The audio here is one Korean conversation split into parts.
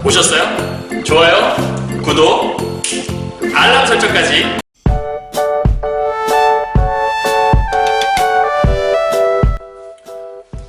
보셨어요? 좋아요, 구독, 알람 설정까지.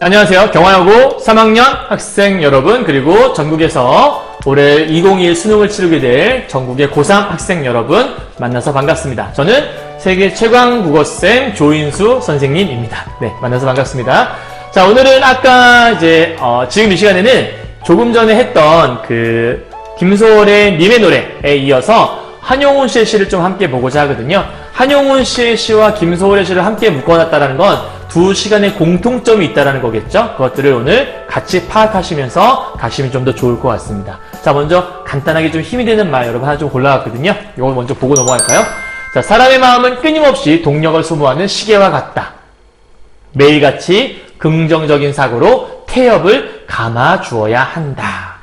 안녕하세요. 경화여고 3학년 학생 여러분, 그리고 전국에서 올해 2021 수능을 치르게 될 전국의 고3 학생 여러분 만나서 반갑습니다. 저는 세계 최강 국어쌤 조인수 선생님입니다. 네, 만나서 반갑습니다. 자, 오늘은 아까 이제, 어, 지금 이 시간에는 조금 전에 했던 그, 김소월의 님의 노래에 이어서 한용운 씨의 시를 좀 함께 보고자 하거든요. 한용운 씨의 시와 김소월의 시를 함께 묶어놨다는 건 두 시간의 공통점이 있다는 거겠죠? 그것들을 오늘 같이 파악하시면서 가시면 좀 더 좋을 것 같습니다. 자, 먼저 간단하게 좀 힘이 되는 말 여러분 하나 좀 골라왔거든요. 이걸 먼저 보고 넘어갈까요? 자, 사람의 마음은 끊임없이 동력을 소모하는 시계와 같다. 매일같이 긍정적인 사고로 태엽을 감아 주어야 한다.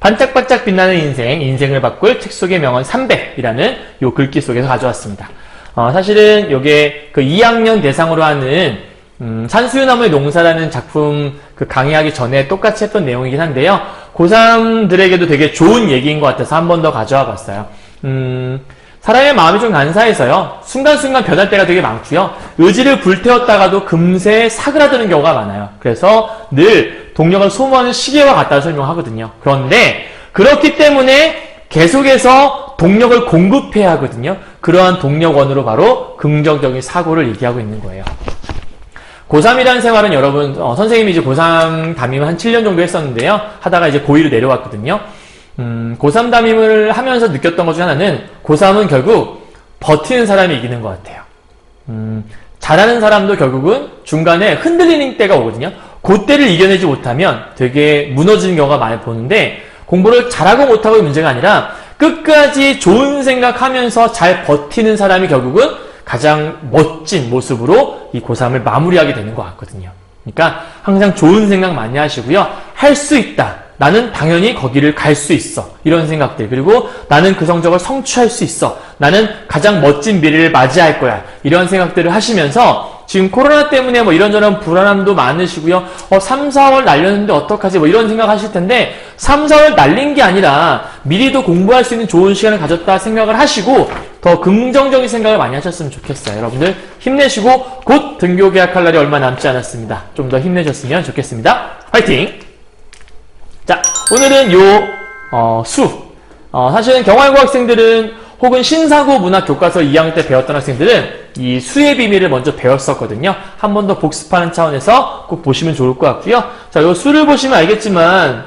반짝반짝 빛나는 인생, 인생을 바꿀 책 속의 명언 300이라는 요 글귀 속에서 가져왔습니다. 어, 사실은 요게 그 2학년 대상으로 하는 음, 산수유나무의 농사라는 작품 그 강의하기 전에 똑같이 했던 내용이긴 한데요. 고3들에게도 되게 좋은 얘기인 것 같아서 한 번 더 가져와 봤어요. 음, 사람의 마음이 좀 간사해서요. 순간순간 변할 때가 되게 많고요. 의지를 불태웠다가도 금세 사그라드는 경우가 많아요. 그래서 늘 동력을 소모하는 시계와 같다고 설명하거든요. 그런데 그렇기 때문에 계속해서 동력을 공급해야 하거든요. 그러한 동력원으로 바로 긍정적인 사고를 얘기하고 있는 거예요. 고3이라는 생활은 여러분, 어, 선생님이 이제 고3 담임을 한 7년 정도 했었는데요. 하다가 이제 고2로 내려왔거든요. 음, 고3 담임을 하면서 느꼈던 것 중 하나는 고3은 결국 버티는 사람이 이기는 것 같아요. 음, 잘하는 사람도 결국은 중간에 흔들리는 때가 오거든요. 그때를 이겨내지 못하면 되게 무너지는 경우가 많이 보는데 공부를 잘하고 못하고의 문제가 아니라 끝까지 좋은 생각하면서 잘 버티는 사람이 결국은 가장 멋진 모습으로 이 고3을 마무리하게 되는 것 같거든요. 그러니까 항상 좋은 생각 많이 하시고요. 할 수 있다. 나는 당연히 거기를 갈 수 있어. 이런 생각들. 그리고 나는 그 성적을 성취할 수 있어. 나는 가장 멋진 미래를 맞이할 거야. 이런 생각들을 하시면서 지금 코로나 때문에 뭐 이런저런 불안함도 많으시고요. 어, 3, 4월 날렸는데 어떡하지? 뭐 이런 생각 하실 텐데 3, 4월 날린 게 아니라 미리도 공부할 수 있는 좋은 시간을 가졌다 생각을 하시고 더 긍정적인 생각을 많이 하셨으면 좋겠어요. 여러분들 힘내시고 곧 등교 계약할 날이 얼마 남지 않았습니다. 좀 더 힘내셨으면 좋겠습니다. 화이팅! 자, 오늘은 요, 어, 수. 어, 사실은 경화여고 학생들은 혹은 신사고 문학 교과서 2학년 때 배웠던 학생들은 이 수의 비밀을 먼저 배웠었거든요. 한 번 더 복습하는 차원에서 꼭 보시면 좋을 것 같고요. 자, 요 수를 보시면 알겠지만,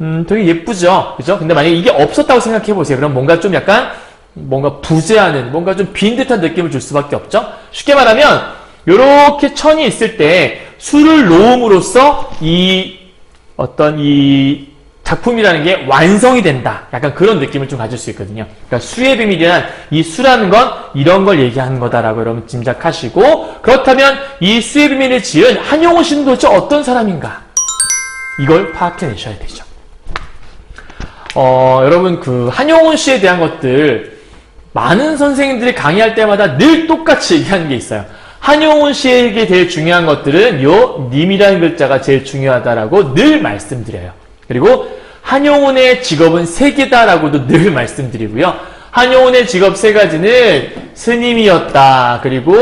음, 되게 예쁘죠? 그죠? 근데 만약에 이게 없었다고 생각해 보세요. 그럼 뭔가 좀 약간, 뭔가 부재하는, 뭔가 좀 빈 듯한 느낌을 줄 수밖에 없죠? 쉽게 말하면, 요렇게 천이 있을 때, 수를 놓음으로써 이 어떤 이 작품이라는 게 완성이 된다. 약간 그런 느낌을 좀 가질 수 있거든요. 그러니까 수의 비밀이란 이 수라는 건 이런 걸 얘기하는 거다라고 여러분 짐작하시고 그렇다면 이 수의 비밀을 지은 한용우 씨는 도대체 어떤 사람인가? 이걸 파악해내셔야 되죠. 어, 여러분 그 한용운 씨에 대한 것들 많은 선생님들이 강의할 때마다 늘 똑같이 얘기하는 게 있어요. 한용운 씨에게 제일 중요한 것들은 요 님이라는 글자가 제일 중요하다라고 늘 말씀드려요. 그리고 한용운의 직업은 세 개다라고도 늘 말씀드리고요. 한용운의 직업 세 가지는 스님이었다. 그리고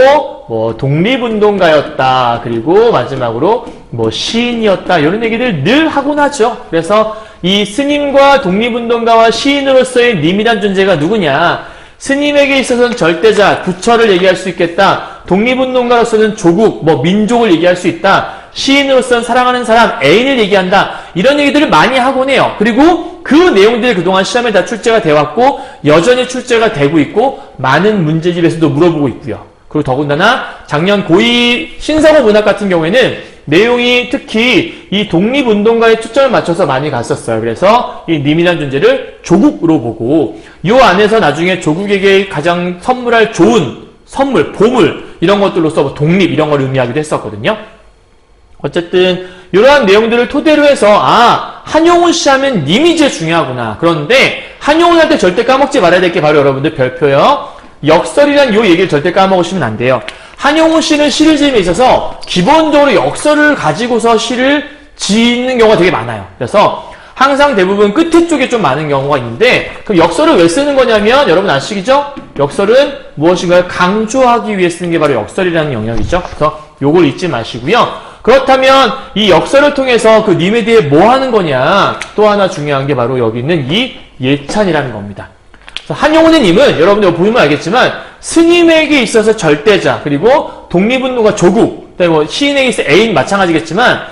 뭐 독립운동가였다. 그리고 마지막으로 뭐 시인이었다. 이런 얘기들 늘 하곤 하죠. 그래서 이 스님과 독립운동가와 시인으로서의 님이란 존재가 누구냐? 스님에게 있어서는 절대자, 부처를 얘기할 수 있겠다. 독립운동가로서는 조국, 뭐 민족을 얘기할 수 있다. 시인으로서는 사랑하는 사람, 애인을 얘기한다. 이런 얘기들을 많이 하곤 해요. 그리고 그 내용들이 그동안 시험에 다 출제가 되어 왔고 여전히 출제가 되고 있고 많은 문제집에서도 물어보고 있고요. 그리고 더군다나 작년 고2 신사고 문학 같은 경우에는 내용이 특히 이 독립운동가에 초점을 맞춰서 많이 갔었어요. 그래서 이 님이라는 존재를 조국으로 보고 이 안에서 나중에 조국에게 가장 선물할 좋은 선물, 보물 이런 것들로서 뭐 독립 이런 걸 의미하기도 했었거든요. 어쨌든 이러한 내용들을 토대로 해서 아 한용운 씨 하면 님이 제일 중요하구나. 그런데 한용운한테 절대 까먹지 말아야 될 게 바로 여러분들 별표요. 역설이란 요 얘기를 절대 까먹으시면 안 돼요. 한용운 씨는 시를 지음에 있어서 기본적으로 역설을 가지고서 시를 짓는 경우가 되게 많아요. 그래서 항상 대부분 끝에 쪽에 좀 많은 경우가 있는데 그럼 역설을 왜 쓰는 거냐면 여러분 아시겠죠? 역설은 무엇인가를 강조하기 위해 쓰는 게 바로 역설이라는 영역이죠. 그래서 요걸 잊지 마시고요. 그렇다면 이 역설을 통해서 그 님에 대해 뭐 하는 거냐? 또 하나 중요한 게 바로 여기 있는 이 예찬이라는 겁니다. 그래서 한용운의 님은 여러분들 보면 알겠지만 스님에게 있어서 절대자 그리고 독립운동가 조국 뭐 시인에게 있어 애인 마찬가지겠지만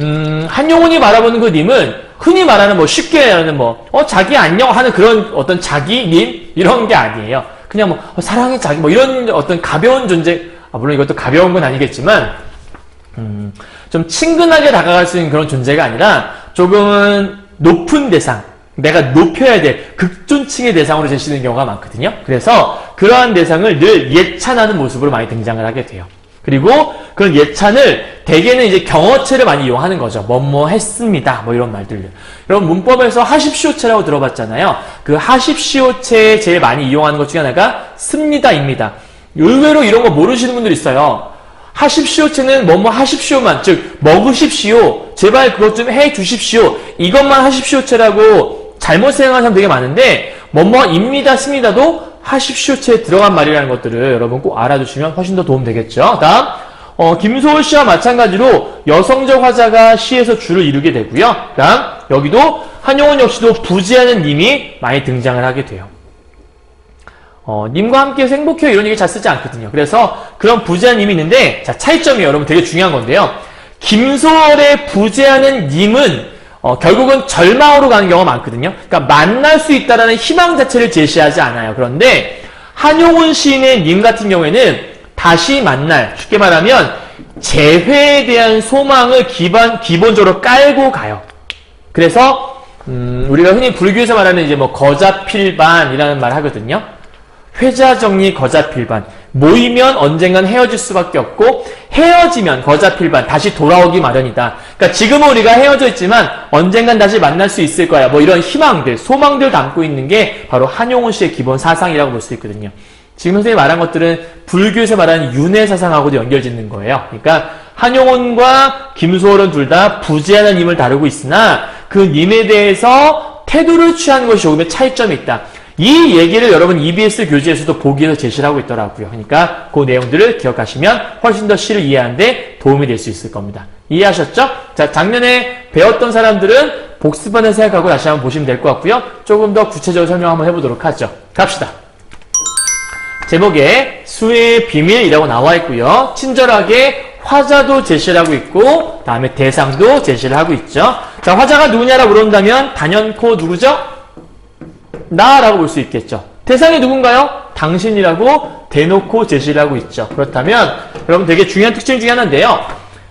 음, 한용운이 바라보는 그 님은 흔히 말하는 뭐 쉽게 말하는 뭐, 어, 자기 안녕 하는 그런 어떤 자기 님? 이런 게 아니에요. 그냥 뭐, 어, 사랑의 자기 뭐 이런 어떤 가벼운 존재, 아, 물론 이것도 가벼운 건 아니겠지만, 음, 좀 친근하게 다가갈 수 있는 그런 존재가 아니라 조금은 높은 대상, 내가 높여야 될 극존층의 대상으로 제시되는 경우가 많거든요. 그래서 그러한 대상을 늘 예찬하는 모습으로 많이 등장을 하게 돼요. 그리고 그런 예찬을 대개는 이제 경어체를 많이 이용하는 거죠. 뭐뭐 했습니다. 뭐 이런 말들을. 여러분 문법에서 하십시오체라고 들어봤잖아요. 그 하십시오체에 제일 많이 이용하는 것 중에 하나가 습니다입니다. 의외로 이런 거 모르시는 분들 있어요. 하십시오체는 뭐뭐 하십시오만, 즉 먹으십시오. 제발 그것 좀 해 주십시오. 이것만 하십시오체라고 잘못 생각하는 사람 되게 많은데 뭐뭐입니다, 습니다도 하십시오체에 들어간 말이라는 것들을 여러분 꼭 알아두시면 훨씬 더 도움 되겠죠. 다음, 어, 김소월 씨와 마찬가지로 여성적 화자가 시에서 주를 이루게 되고요. 다음, 여기도 한용운 역시도 부지하는 님이 많이 등장을 하게 돼요. 어, 님과 함께 행복해요 이런 얘기 잘 쓰지 않거든요. 그래서 그런 부재한 님이 있는데 자 차이점이 여러분 되게 중요한 건데요. 김소월의 부재하는 님은 어, 결국은 절망으로 가는 경우가 많거든요. 그러니까 만날 수 있다라는 희망 자체를 제시하지 않아요. 그런데 한용운 시인의 님 같은 경우에는 다시 만날 쉽게 말하면 재회에 대한 소망을 기반 기본적으로 깔고 가요. 그래서 음, 우리가 흔히 불교에서 말하는 이제 뭐 거자필반이라는 말 하거든요. 회자정리 거자필반. 모이면 언젠간 헤어질 수밖에 없고 헤어지면 거자필반 다시 돌아오기 마련이다. 그러니까 지금은 우리가 헤어져 있지만 언젠간 다시 만날 수 있을 거야. 뭐 이런 희망들, 소망들 담고 있는 게 바로 한용운 씨의 기본 사상이라고 볼 수 있거든요. 지금 선생님이 말한 것들은 불교에서 말하는 윤회 사상하고도 연결짓는 거예요. 그러니까 한용운과 김소월은 둘 다 부재하는 님을 다루고 있으나 그 님에 대해서 태도를 취하는 것이 조금의 차이점이 있다. 이 얘기를 여러분 EBS 교재에서도 보기에서 제시를 하고 있더라고요. 그러니까 그 내용들을 기억하시면 훨씬 더 시를 이해하는데 도움이 될 수 있을 겁니다. 이해하셨죠? 자, 작년에 배웠던 사람들은 복습반을 생각하고 다시 한번 보시면 될 것 같고요. 조금 더 구체적으로 설명 한번 해보도록 하죠. 갑시다. 제목에 수의 비밀이라고 나와 있고요. 친절하게 화자도 제시를 하고 있고 다음에 대상도 제시를 하고 있죠. 자, 화자가 누구냐라고 물어본다면 단연코 누구죠? 나라고 볼 수 있겠죠. 대상이 누군가요? 당신이라고 대놓고 제시를 하고 있죠. 그렇다면 여러분 되게 중요한 특징 중에 하나인데요.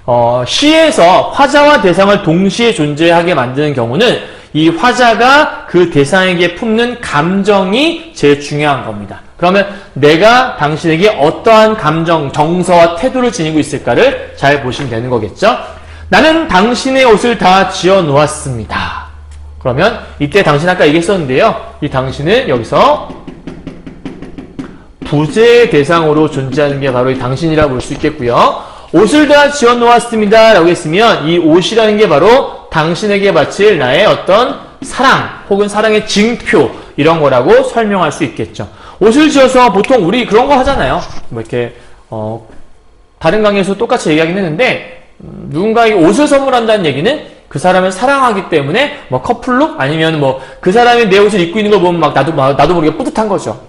어, 시에서 화자와 대상을 동시에 존재하게 만드는 경우는 이 화자가 그 대상에게 품는 감정이 제일 중요한 겁니다. 그러면 내가 당신에게 어떠한 감정, 정서와 태도를 지니고 있을까를 잘 보시면 되는 거겠죠? 나는 당신의 옷을 다 지어 놓았습니다. 그러면 이때 당신 아까 얘기했었는데요. 이 당신은 여기서 부재 대상으로 존재하는 게 바로 이 당신이라고 볼 수 있겠고요. 옷을 다 지어 놓았습니다. 라고 했으면 이 옷이라는 게 바로 당신에게 바칠 나의 어떤 사랑 혹은 사랑의 징표 이런 거라고 설명할 수 있겠죠. 옷을 지어서 보통 우리 그런 거 하잖아요. 뭐 이렇게 어 다른 강의에서 똑같이 얘기하긴 했는데 음, 누군가에게 옷을 선물한다는 얘기는 그 사람을 사랑하기 때문에 뭐 커플로 아니면 뭐 그 사람이 내 옷을 입고 있는 걸 보면 막 나도 막 나도 모르게 뿌듯한 거죠.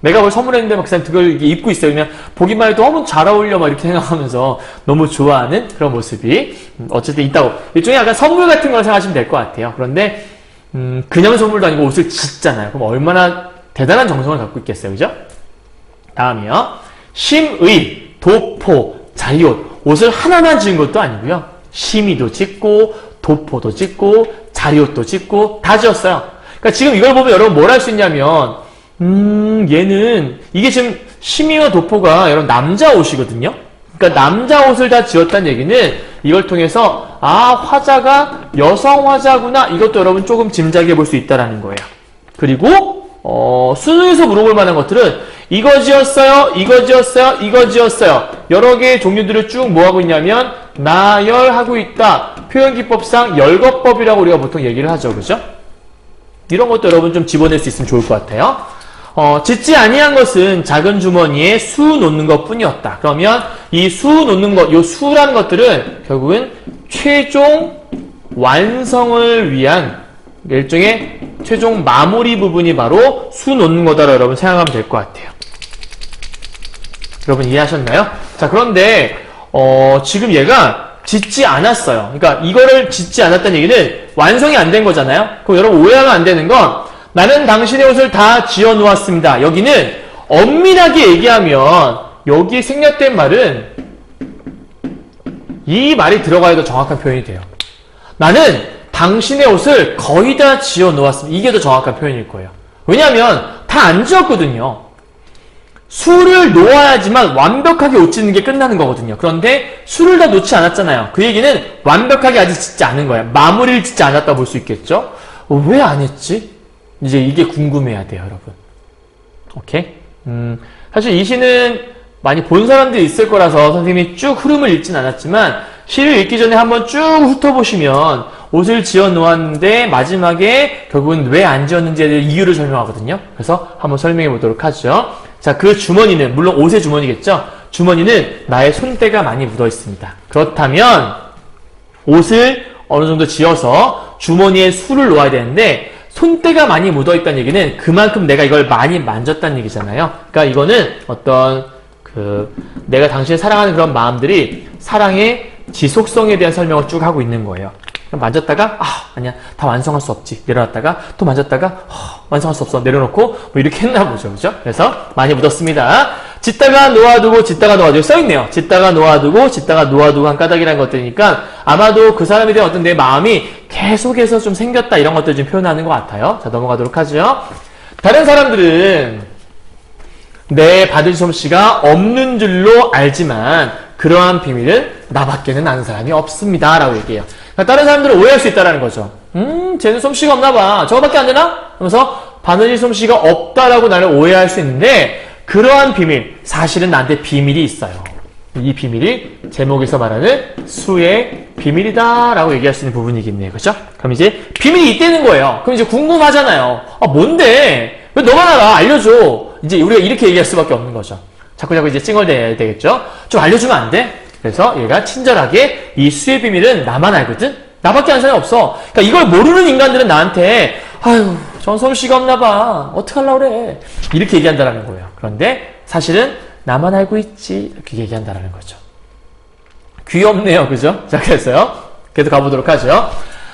내가 뭘 선물했는데 막그 사람 그걸 입고 있어요. 그냥 보기만 해도 너무 잘 어울려 막 이렇게 생각하면서 너무 좋아하는 그런 모습이 음, 어쨌든 있다고. 일종의 약간 선물 같은 걸 생각하시면 될 것 같아요. 그런데 음, 그냥 선물도 아니고 옷을 짓잖아요. 그럼 얼마나 대단한 정성을 갖고 있겠어요. 그죠? 다음이요. 심의, 도포, 자리옷. 옷을 하나만 지은 것도 아니고요. 심의도 짓고, 도포도 짓고, 자리옷도 짓고, 다 지었어요. 그러니까 지금 이걸 보면 여러분 뭘 할 수 있냐면, 음, 얘는, 이게 지금 심의와 도포가 여러분 남자 옷이거든요? 그러니까 남자 옷을 다 지었다는 얘기는 이걸 통해서, 아, 화자가 여성 화자구나. 이것도 여러분 조금 짐작해 볼 수 있다라는 거예요. 그리고, 어, 수능에서 물어볼 만한 것들은 이거 지었어요, 이거 지었어요, 이거 지었어요. 여러 개의 종류들을 쭉 뭐하고 있냐면 나열하고 있다. 표현기법상 열거법이라고 우리가 보통 얘기를 하죠. 그죠? 이런 것도 여러분 좀 집어낼 수 있으면 좋을 것 같아요. 어, 짓지 아니한 것은 작은 주머니에 수 놓는 것 뿐이었다. 그러면 이 수 놓는 것, 요 수라는 것들은 결국은 최종 완성을 위한 일종의 최종 마무리 부분이 바로 수 놓는 거다라고 여러분 생각하면 될 것 같아요. 여러분 이해하셨나요? 자, 그런데, 어, 지금 얘가 짓지 않았어요. 그러니까 이거를 짓지 않았다는 얘기는 완성이 안 된 거잖아요? 그럼 여러분 오해하면 안 되는 건 나는 당신의 옷을 다 지어 놓았습니다. 여기는 엄밀하게 얘기하면 여기에 생략된 말은 이 말이 들어가야 더 정확한 표현이 돼요. 나는 당신의 옷을 거의 다 지어 놓았습니다. 이게 더 정확한 표현일 거예요. 왜냐하면 다 안 지었거든요. 수를 놓아야지만 완벽하게 옷 짓는 게 끝나는 거거든요. 그런데 수를 다 놓지 않았잖아요. 그 얘기는 완벽하게 아직 짓지 않은 거예요. 마무리를 짓지 않았다 볼 수 있겠죠? 왜안 했지? 이제 이게 궁금해야 돼요, 여러분. 오케이? 음, 사실 이 시는 많이 본 사람들이 있을 거라서 선생님이 쭉 흐름을 읽진 않았지만 시를 읽기 전에 한번 쭉 훑어보시면 옷을 지어 놓았는데 마지막에 결국은 왜 안 지었는지에 대해 이유를 설명하거든요. 그래서 한번 설명해 보도록 하죠. 자, 그 주머니는 물론 옷의 주머니겠죠. 주머니는 나의 손때가 많이 묻어 있습니다. 그렇다면 옷을 어느 정도 지어서 주머니에 술을 놓아야 되는데 손때가 많이 묻어 있다는 얘기는 그만큼 내가 이걸 많이 만졌다는 얘기잖아요. 그러니까 이거는 어떤 그 내가 당신을 사랑하는 그런 마음들이 사랑의 지속성에 대한 설명을 쭉 하고 있는 거예요. 만졌다가 아 아니야 다 완성할 수 없지. 내려놨다가 또 만졌다가 아, 완성할 수 없어. 내려놓고 뭐 이렇게 했나 보죠. 그죠? 그래서 많이 묻었습니다. 짓다가 놓아두고 짓다가 놓아두고 써있네요. 짓다가 놓아두고 짓다가 놓아두고 한 까닭이라는 것들이니까 아마도 그 사람에 대한 어떤 내 마음이 계속해서 좀 생겼다 이런 것들 좀 표현하는 것 같아요. 자 넘어가도록 하죠. 다른 사람들은 내 받을 솜씨가 없는 줄로 알지만 그러한 비밀은 나밖에는 아는 사람이 없습니다. 라고 얘기해요. 그러니까 다른 사람들은 오해할 수 있다는 거죠. 음, 쟤는 솜씨가 없나 봐. 저거밖에 안 되나? 그러면서 바느질 솜씨가 없다라고 나를 오해할 수 있는데 그러한 비밀, 사실은 나한테 비밀이 있어요. 이 비밀이 제목에서 말하는 수의 비밀이다 라고 얘기할 수 있는 부분이겠네요. 그렇죠? 그럼 이제 비밀이 있다는 거예요. 그럼 이제 궁금하잖아요. 아, 뭔데? 왜 너만 알아? 알려줘. 이제 우리가 이렇게 얘기할 수밖에 없는 거죠. 자꾸 자꾸 이제 찡얼대야 되겠죠? 좀 알려주면 안 돼? 그래서 얘가 친절하게 이 수의 비밀은 나만 알거든? 나밖에 아는 사람이 없어. 그러니까 이걸 모르는 인간들은 나한테 아유, 전 솜씨가 없나 봐. 어떡하려고 그래. 이렇게 얘기한다라는 거예요. 그런데 사실은 나만 알고 있지. 이렇게 얘기한다라는 거죠. 귀엽네요. 그죠? 자, 그래서요. 계속 가보도록 하죠.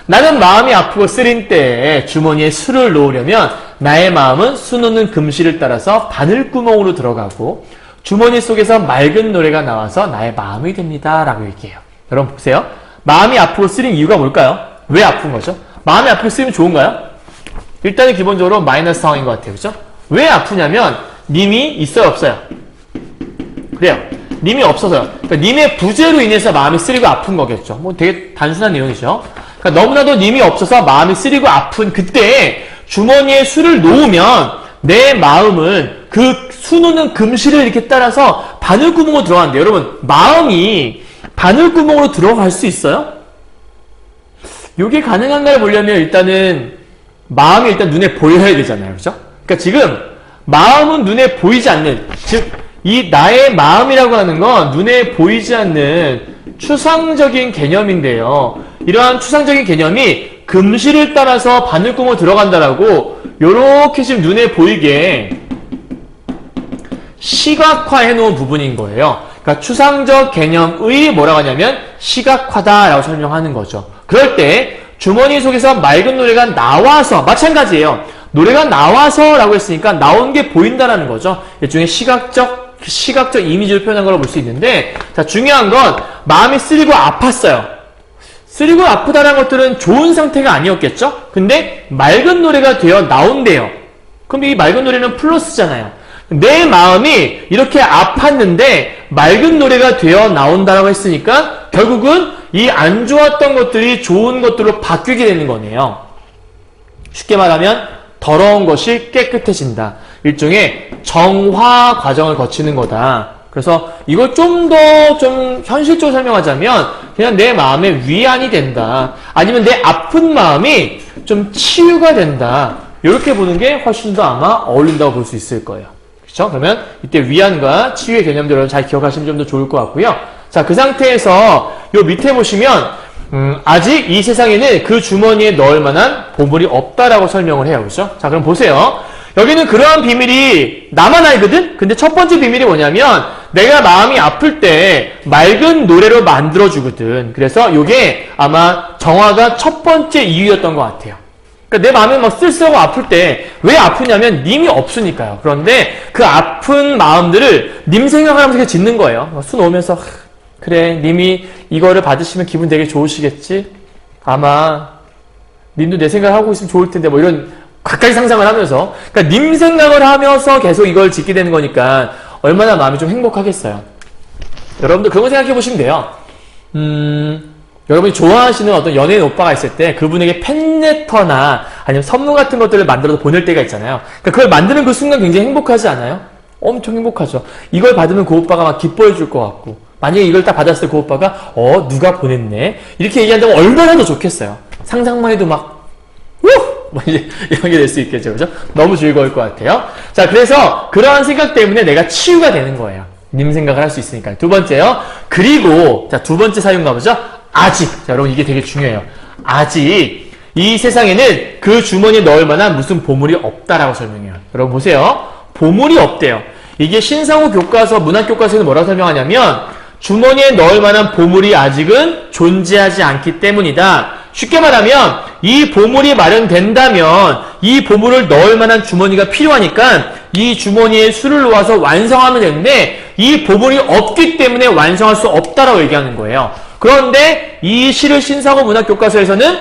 나는 마음이 아프고 쓰린 때에 주머니에 술을 놓으려면 나의 마음은 수 놓는 금실을 따라서 바늘구멍으로 들어가고 주머니 속에서 맑은 노래가 나와서 나의 마음이 됩니다. 라고 얘기해요. 여러분 보세요. 마음이 아프고 쓰린 이유가 뭘까요? 왜 아픈 거죠? 마음이 아프고 쓰리면 좋은가요? 일단은 기본적으로 마이너스 상황인 것 같아요. 그죠? 왜 아프냐면 님이 있어요 없어요? 그래요. 님이 없어서요. 그러니까 님의 부재로 인해서 마음이 쓰리고 아픈 거겠죠. 뭐 되게 단순한 내용이죠. 그러니까 너무나도 님이 없어서 마음이 쓰리고 아픈 그때 주머니에 술을 놓으면 내 마음은 그수 놓는 금실을 이렇게 따라서 바늘구멍으로 들어가는데 여러분 마음이 바늘구멍으로 들어갈 수 있어요? 이게 가능한가를 보려면 일단은 마음이 일단 눈에 보여야 되잖아요. 그죠? 그러니까 지금 마음은 눈에 보이지 않는 즉 이 나의 마음이라고 하는 건 눈에 보이지 않는 추상적인 개념인데요. 이러한 추상적인 개념이 금실을 따라서 바늘구멍 들어간다라고 요렇게 지금 눈에 보이게 시각화해 놓은 부분인 거예요. 그러니까 추상적 개념의 뭐라고 하냐면 시각화다라고 설명하는 거죠. 그럴 때 주머니 속에서 맑은 노래가 나와서 마찬가지예요. 노래가 나와서라고 했으니까 나온 게 보인다라는 거죠. 일종의 시각적 시각적 이미지를 표현한 걸로 볼 수 있는데 자 중요한 건 마음이 쓰리고 아팠어요. 쓰리고 아프다라는 것들은 좋은 상태가 아니었겠죠? 근데 맑은 노래가 되어 나온대요. 그럼 이 맑은 노래는 플러스잖아요. 내 마음이 이렇게 아팠는데 맑은 노래가 되어 나온다라고 했으니까 결국은 이 안 좋았던 것들이 좋은 것들로 바뀌게 되는 거네요. 쉽게 말하면 더러운 것이 깨끗해진다. 일종의 정화 과정을 거치는 거다. 그래서 이걸 좀 더좀 현실적으로 설명하자면 그냥 내 마음에 위안이 된다. 아니면 내 아픈 마음이 좀 치유가 된다. 이렇게 보는 게 훨씬 더 아마 어울린다고 볼 수 있을 거예요. 그렇죠? 그러면 이때 위안과 치유의 개념들을 잘 기억하시면 좀 더 좋을 것 같고요. 자, 그 상태에서 요 밑에 보시면 음, 아직 이 세상에는 그 주머니에 넣을 만한 보물이 없다라고 설명을 해요. 그렇죠? 자, 그럼 보세요. 여기는 그러한 비밀이 나만 알거든? 근데 첫 번째 비밀이 뭐냐면 내가 마음이 아플 때 맑은 노래로 만들어주거든. 그래서 이게 아마 정화가 첫 번째 이유였던 것 같아요. 그러니까 내 마음이 막 쓸쓸하고 아플 때 왜 아프냐면 님이 없으니까요. 그런데 그 아픈 마음들을 님 생각하면서 짓는 거예요. 오면서 하, 그래 님이 이거를 받으시면 기분 되게 좋으시겠지? 아마 님도 내 생각하고 있으면 좋을 텐데 뭐 이런 가까이 상상을 하면서 그러니까 님 생각을 하면서 계속 이걸 짓게 되는 거니까 얼마나 마음이 좀 행복하겠어요. 여러분들 그런 거 생각해 보시면 돼요. 음, 여러분이 좋아하시는 어떤 연예인 오빠가 있을 때 그분에게 팬레터나 아니면 선물 같은 것들을 만들어서 보낼 때가 있잖아요. 그러니까 그걸 만드는 그 순간 굉장히 행복하지 않아요? 엄청 행복하죠. 이걸 받으면 그 오빠가 막 기뻐해 줄 것 같고 만약에 이걸 딱 받았을 때 그 오빠가 어 누가 보냈네 이렇게 얘기한다면 얼마나 더 좋겠어요. 상상만 해도 막 우! 뭐 이제 이런 게 될 수 있겠죠. 그죠? 너무 즐거울 것 같아요. 자, 그래서 그러한 생각 때문에 내가 치유가 되는 거예요. 님 생각을 할 수 있으니까. 두 번째요. 그리고, 자, 두 번째 사용 가보죠. 아직. 자, 여러분 이게 되게 중요해요. 아직 이 세상에는 그 주머니에 넣을 만한 무슨 보물이 없다라고 설명해요. 여러분 보세요. 보물이 없대요. 이게 신상호 교과서, 문학교과서에는 뭐라고 설명하냐면 주머니에 넣을 만한 보물이 아직은 존재하지 않기 때문이다. 쉽게 말하면 이 보물이 마련된다면 이 보물을 넣을 만한 주머니가 필요하니까 이 주머니에 술을 놓아서 완성하면 되는데 이 보물이 없기 때문에 완성할 수 없다라고 얘기하는 거예요. 그런데 이 시를 신사고 문학 교과서에서는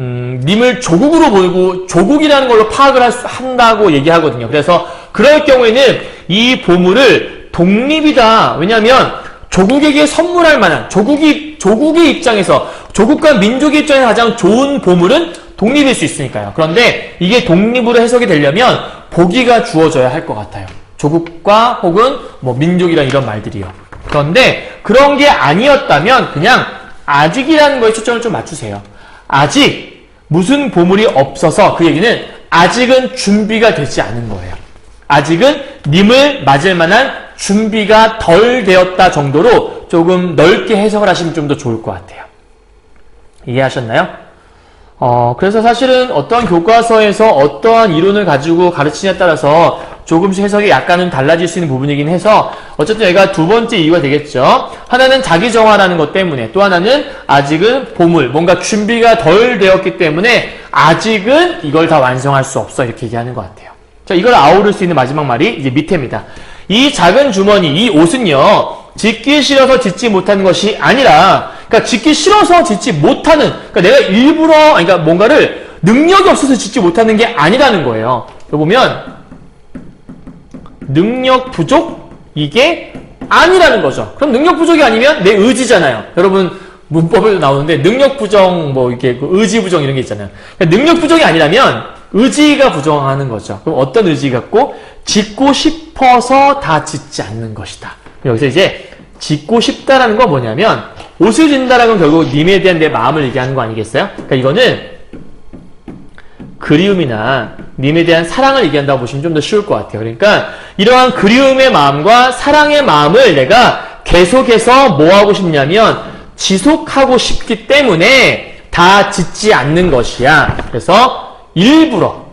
음, 님을 조국으로 보고 조국이라는 걸로 파악을 한다고 얘기하거든요. 그래서 그럴 경우에는 이 보물을 독립이다. 왜냐하면 조국에게 선물할 만한 조국이 조국의 입장에서 조국과 민족의 입장에서 가장 좋은 보물은 독립일 수 있으니까요. 그런데 이게 독립으로 해석이 되려면 보기가 주어져야 할 것 같아요. 조국과 혹은 뭐 민족이란 이런 말들이요. 그런데 그런 게 아니었다면 그냥 아직이라는 거에 초점을 좀 맞추세요. 아직 무슨 보물이 없어서 그 얘기는 아직은 준비가 되지 않은 거예요. 아직은 님을 맞을 만한 준비가 덜 되었다 정도로 조금 넓게 해석을 하시면 좀 더 좋을 것 같아요. 이해하셨나요? 어, 그래서 사실은 어떠한 교과서에서 어떠한 이론을 가지고 가르치냐에 따라서 조금씩 해석이 약간은 달라질 수 있는 부분이긴 해서 어쨌든 얘가 두 번째 이유가 되겠죠. 하나는 자기 정화라는 것 때문에 또 하나는 아직은 보물, 뭔가 준비가 덜 되었기 때문에 아직은 이걸 다 완성할 수 없어 이렇게 얘기하는 것 같아요. 자, 이걸 아우를 수 있는 마지막 말이 이제 밑에입니다. 이 작은 주머니, 이 옷은요, 짓기 싫어서 짓지 못하는 것이 아니라, 그러니까 짓기 싫어서 짓지 못하는, 그러니까 내가 일부러, 그러니까 뭔가를 능력이 없어서 짓지 못하는 게 아니라는 거예요. 보면, 능력 부족? 이게 아니라는 거죠. 그럼 능력 부족이 아니면 내 의지잖아요. 여러분, 문법에도 나오는데, 능력 부정, 뭐, 이렇게, 그 의지 부정 이런 게 있잖아요. 그러니까 능력 부족이 아니라면, 의지가 부정하는 거죠. 그럼 어떤 의지 갖고? 짓고 싶어서 다 짓지 않는 것이다. 여기서 이제, 짓고 싶다라는 건 뭐냐면, 옷을 짓는다라는 건 결국 님에 대한 내 마음을 얘기하는 거 아니겠어요? 그러니까 이거는, 그리움이나 님에 대한 사랑을 얘기한다고 보시면 좀 더 쉬울 것 같아요. 그러니까 이러한 그리움의 마음과 사랑의 마음을 내가 계속해서 뭐 하고 싶냐면 지속하고 싶기 때문에 다 짓지 않는 것이야. 그래서 일부러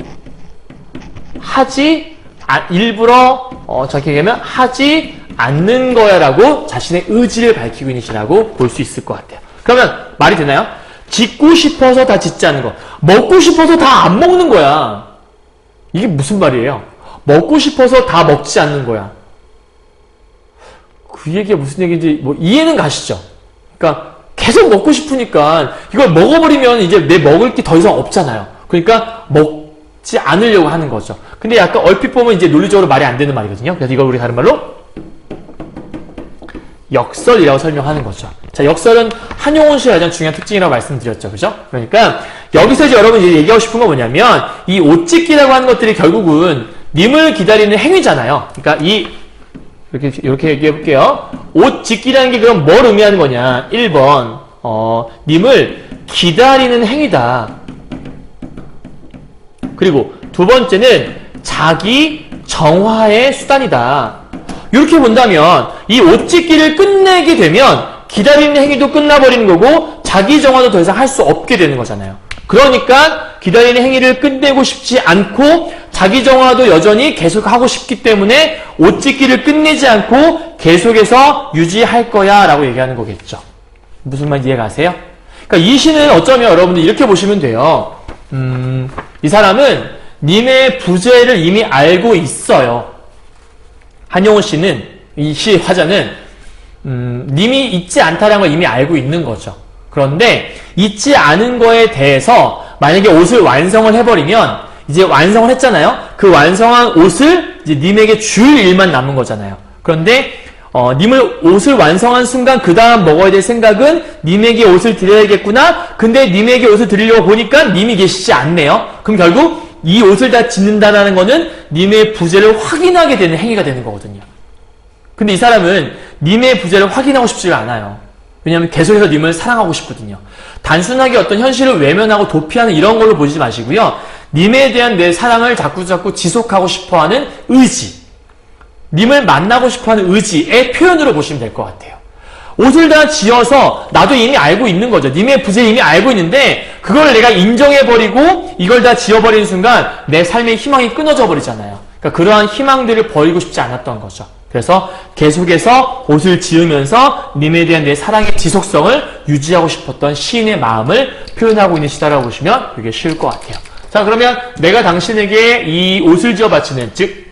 하지 아, 일부러 어, 저렇게 얘기하면 하지 않는 거야라고 자신의 의지를 밝히고 있으시라고 볼 수 있을 것 같아요. 그러면 말이 되나요? 짓고 싶어서 다 짓지 않는 거. 먹고 싶어서 다 안 먹는 거야. 이게 무슨 말이에요? 먹고 싶어서 다 먹지 않는 거야. 그 얘기가 무슨 얘기인지 뭐 이해는 가시죠? 그러니까 계속 먹고 싶으니까 이걸 먹어버리면 이제 내 먹을 게 더 이상 없잖아요. 그러니까 먹지 않으려고 하는 거죠. 근데 약간 얼핏 보면 이제 논리적으로 말이 안 되는 말이거든요. 그래서 이걸 우리 다른 말로 역설이라고 설명하는 거죠. 자, 역설은 한용운 씨의 가장 중요한 특징이라고 말씀드렸죠. 그죠? 그러니까 여기서 이제 여러분 이제 얘기하고 싶은 건 뭐냐면 이 옷 찢기라고 하는 것들이 결국은 님을 기다리는 행위잖아요. 그러니까 이 이렇게, 이렇게 얘기해 볼게요. 옷 짓기라는 게 그럼 뭘 의미하는 거냐? 1번, 어, 님을 기다리는 행위다. 그리고 두 번째는 자기 정화의 수단이다. 이렇게 본다면 이 옷 짓기를 끝내게 되면 기다리는 행위도 끝나버리는 거고 자기 정화도 더 이상 할 수 없게 되는 거잖아요. 그러니까 기다리는 행위를 끝내고 싶지 않고 자기 정화도 여전히 계속하고 싶기 때문에 옷 짓기를 끝내지 않고 계속해서 유지할 거야 라고 얘기하는 거겠죠. 무슨 말 이해가세요? 그러니까 이 시는 어쩌면 여러분들 이렇게 보시면 돼요. 음, 이 사람은 님의 부재를 이미 알고 있어요. 한용우 씨는 이 시 화자는 음, 님이 있지 않다라는 걸 이미 알고 있는 거죠. 그런데 있지 않은 거에 대해서 만약에 옷을 완성을 해버리면 이제 완성을 했잖아요. 그 완성한 옷을 이제 님에게 줄 일만 남은 거잖아요. 그런데 어, 님을 옷을 완성한 순간 그 다음 먹어야 될 생각은 님에게 옷을 드려야겠구나. 근데 님에게 옷을 드리려고 보니까 님이 계시지 않네요. 그럼 결국 이 옷을 다 짓는다라는 거는 님의 부재를 확인하게 되는 행위가 되는 거거든요. 근데 이 사람은 님의 부재를 확인하고 싶지가 않아요. 왜냐하면 계속해서 님을 사랑하고 싶거든요. 단순하게 어떤 현실을 외면하고 도피하는 이런 걸로 보지 마시고요. 님에 대한 내 사랑을 자꾸자꾸 지속하고 싶어하는 의지, 님을 만나고 싶어하는 의지의 표현으로 보시면 될 것 같아요. 옷을 다 지어서 나도 이미 알고 있는 거죠. 님의 부재 이미 알고 있는데 그걸 내가 인정해버리고 이걸 다 지어버리는 순간 내 삶의 희망이 끊어져 버리잖아요. 그러니까 그러한 희망들을 버리고 싶지 않았던 거죠. 그래서 계속해서 옷을 지으면서 님에 대한 내 사랑의 지속성을 유지하고 싶었던 시인의 마음을 표현하고 있는 시다라고 보시면 되게 쉬울 것 같아요. 자 그러면 내가 당신에게 이 옷을 지어 바치는 즉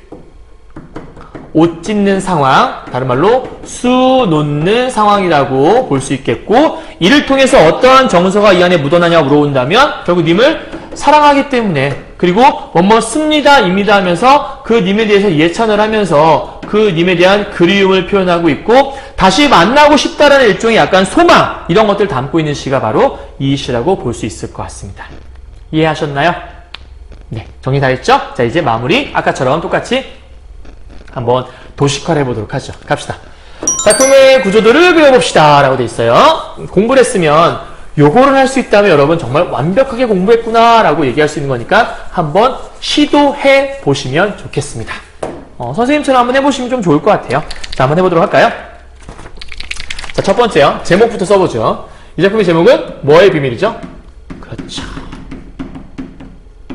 옷 찢는 상황, 다른 말로 수 놓는 상황이라고 볼 수 있겠고, 이를 통해서 어떠한 정서가 이 안에 묻어나냐 물어본다면, 결국 님을 사랑하기 때문에, 그리고 뭐뭐 씁니다, 입니다 하면서 그 님에 대해서 예찬을 하면서 그 님에 대한 그리움을 표현하고 있고, 다시 만나고 싶다라는 일종의 약간 소망, 이런 것들을 담고 있는 시가 바로 이 시라고 볼 수 있을 것 같습니다. 이해하셨나요? 네, 정리 다 했죠? 자, 이제 마무리. 아까처럼 똑같이 한번 도식화를 해보도록 하죠. 갑시다. 작품의 구조도를 배워봅시다. 라고 돼 있어요. 공부를 했으면 요거를 할 수 있다면 여러분 정말 완벽하게 공부했구나 라고 얘기할 수 있는 거니까 한번 시도해 보시면 좋겠습니다. 어, 선생님처럼 한번 해보시면 좀 좋을 것 같아요. 자, 한번 해보도록 할까요? 자, 첫 번째요. 제목부터 써보죠. 이 작품의 제목은 뭐의 비밀이죠? 그렇죠.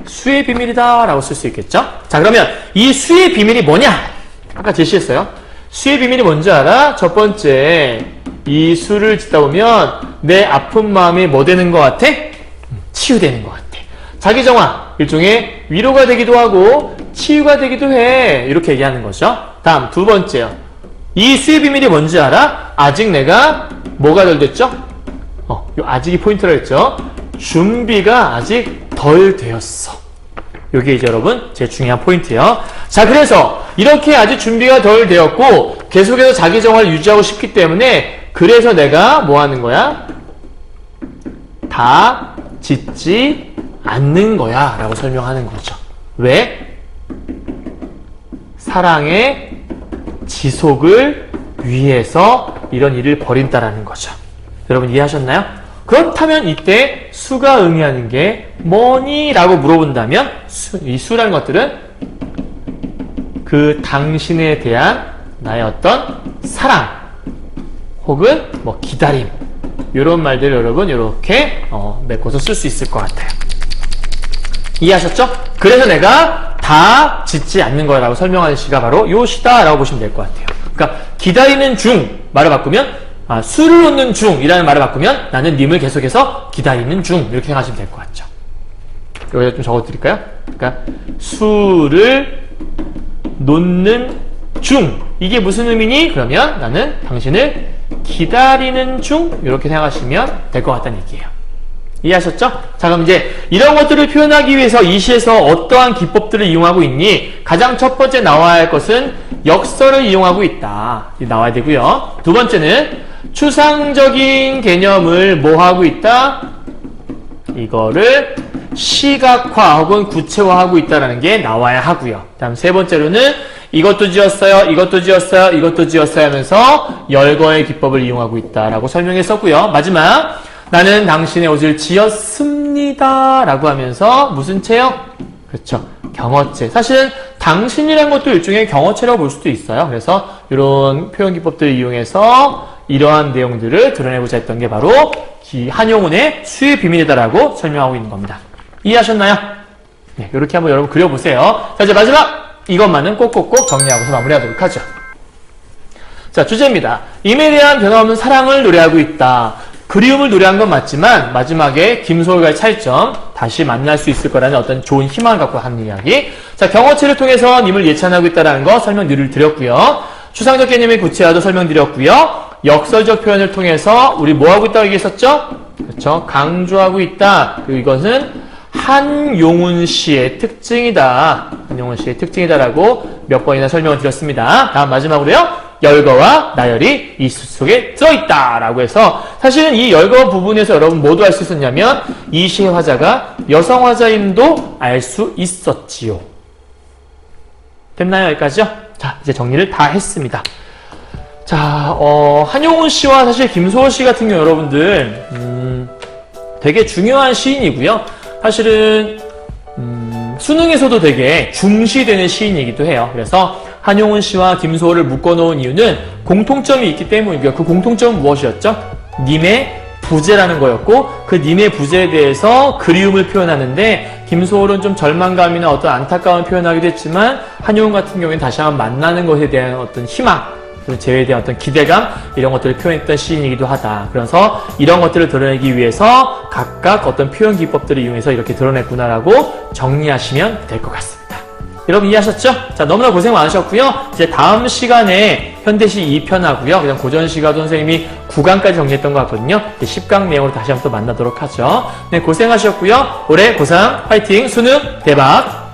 수의 비밀이다 라고 쓸 수 있겠죠? 자 그러면 이 수의 비밀이 뭐냐? 아까 제시했어요. 수의 비밀이 뭔지 알아? 첫 번째 이 수를 짓다 보면 내 아픈 마음이 뭐 되는 것 같아? 음, 치유되는 것 같아. 자기 정화 일종의 위로가 되기도 하고 치유가 되기도 해 이렇게 얘기하는 거죠. 다음 두 번째요. 이 수의 비밀이 뭔지 알아? 아직 내가 뭐가 덜 됐죠? 어, 요 아직이 포인트라 했죠. 준비가 아직 덜 되었어. 요게 이제 여러분 제 중요한 포인트예요. 자, 그래서 이렇게 아직 준비가 덜 되었고 계속해서 자기 정화를 유지하고 싶기 때문에 그래서 내가 뭐 하는 거야? 다 짓지 않는 거야 라고 설명하는 거죠. 왜? 사랑의 지속을 위해서 이런 일을 벌인다라는 거죠. 여러분 이해하셨나요? 그렇다면 이때 수가 의미하는 게 뭐니? 라고 물어본다면 수, 이 수라는 것들은 그 당신에 대한 나의 어떤 사랑 혹은 뭐 기다림 이런 말들 여러분 이렇게 어, 메꿔서 쓸 수 있을 것 같아요. 이해하셨죠? 그래서 내가 다 짓지 않는 거라고 설명하는 시가 바로 요 시다라고 보시면 될 것 같아요. 그러니까 기다리는 중 말을 바꾸면 아, 수를 놓는 중이라는 말을 바꾸면 나는 님을 계속해서 기다리는 중 이렇게 생각하시면 될 것 같죠. 여기다 좀 적어드릴까요? 그러니까 수를 놓는 중 이게 무슨 의미니? 그러면 나는 당신을 기다리는 중 이렇게 생각하시면 될 것 같다는 얘기예요. 이해하셨죠? 자 그럼 이제 이런 것들을 표현하기 위해서 이 시에서 어떠한 기법들을 이용하고 있니? 가장 첫 번째 나와야 할 것은 역설을 이용하고 있다. 나와야 되고요. 두 번째는 추상적인 개념을 뭐 하고 있다? 이거를 시각화 혹은 구체화하고 있다는 게 나와야 하고요. 다음 세 번째로는 이것도 지었어요, 이것도 지었어요, 이것도 지었어요 하면서 열거의 기법을 이용하고 있다라고 설명했었고요. 마지막 나는 당신의 옷을 지었습니다 라고 하면서 무슨 체역? 그렇죠. 경어체. 사실은 당신이란 것도 일종의 경어체라고 볼 수도 있어요. 그래서 이런 표현 기법들을 이용해서 이러한 내용들을 드러내고자 했던 게 바로 이 한용운의 수의 비밀이다라고 설명하고 있는 겁니다. 이해하셨나요? 네, 이렇게 한번 여러분 그려보세요. 자, 이제 마지막 이것만은 꼭꼭꼭 정리하고서 마무리하도록 하죠. 자, 주제입니다. 임에 대한 변함없는 사랑을 노래하고 있다. 그리움을 노래한 건 맞지만 마지막에 김소월과의 차이점 다시 만날 수 있을 거라는 어떤 좋은 희망을 갖고 하는 이야기. 자, 경어체를 통해서 님을 예찬하고 있다는 거 설명을 드렸고요. 추상적 개념의 구체화도 설명드렸고요. 역설적 표현을 통해서 우리 뭐 하고 있다고 얘기했었죠? 그렇죠. 강조하고 있다. 그리고 이것은 한용운 씨의 특징이다. 한용운 씨의 특징이다라고 몇 번이나 설명을 드렸습니다. 다음 마지막으로요. 열거와 나열이 이 수 속에 들어있다 라고 해서 사실은 이 열거 부분에서 여러분 모두 알 수 있었냐면 이 시의 화자가 여성 화자임도 알 수 있었지요. 됐나요? 여기까지요? 자, 이제 정리를 다 했습니다. 자, 어, 한용운 씨와 사실 김소월 씨 같은 경우 여러분들, 음, 되게 중요한 시인이고요. 사실은, 음, 수능에서도 되게 중시되는 시인이기도 해요. 그래서 한용운 씨와 김소월을 묶어놓은 이유는 공통점이 있기 때문이고요. 그 공통점은 무엇이었죠? 님의 부재라는 거였고 그 님의 부재에 대해서 그리움을 표현하는데 김소월은 좀 절망감이나 어떤 안타까움을 표현하기도 했지만 한용운 같은 경우에는 다시 한번 만나는 것에 대한 어떤 희망 그리고 재회에 대한 어떤 기대감 이런 것들을 표현했던 시인이기도 하다. 그래서 이런 것들을 드러내기 위해서 각각 어떤 표현 기법들을 이용해서 이렇게 드러냈구나라고 정리하시면 될 것 같습니다. 여러분 이해하셨죠? 자, 너무나 고생 많으셨고요. 이제 다음 시간에 현대시 2편 하고요. 그냥 고전시가 선생님이 9강까지 정리했던 것 같거든요. 10강 내용으로 다시 한번 또 만나도록 하죠. 네, 고생하셨고요. 올해 고3 파이팅! 수능 대박!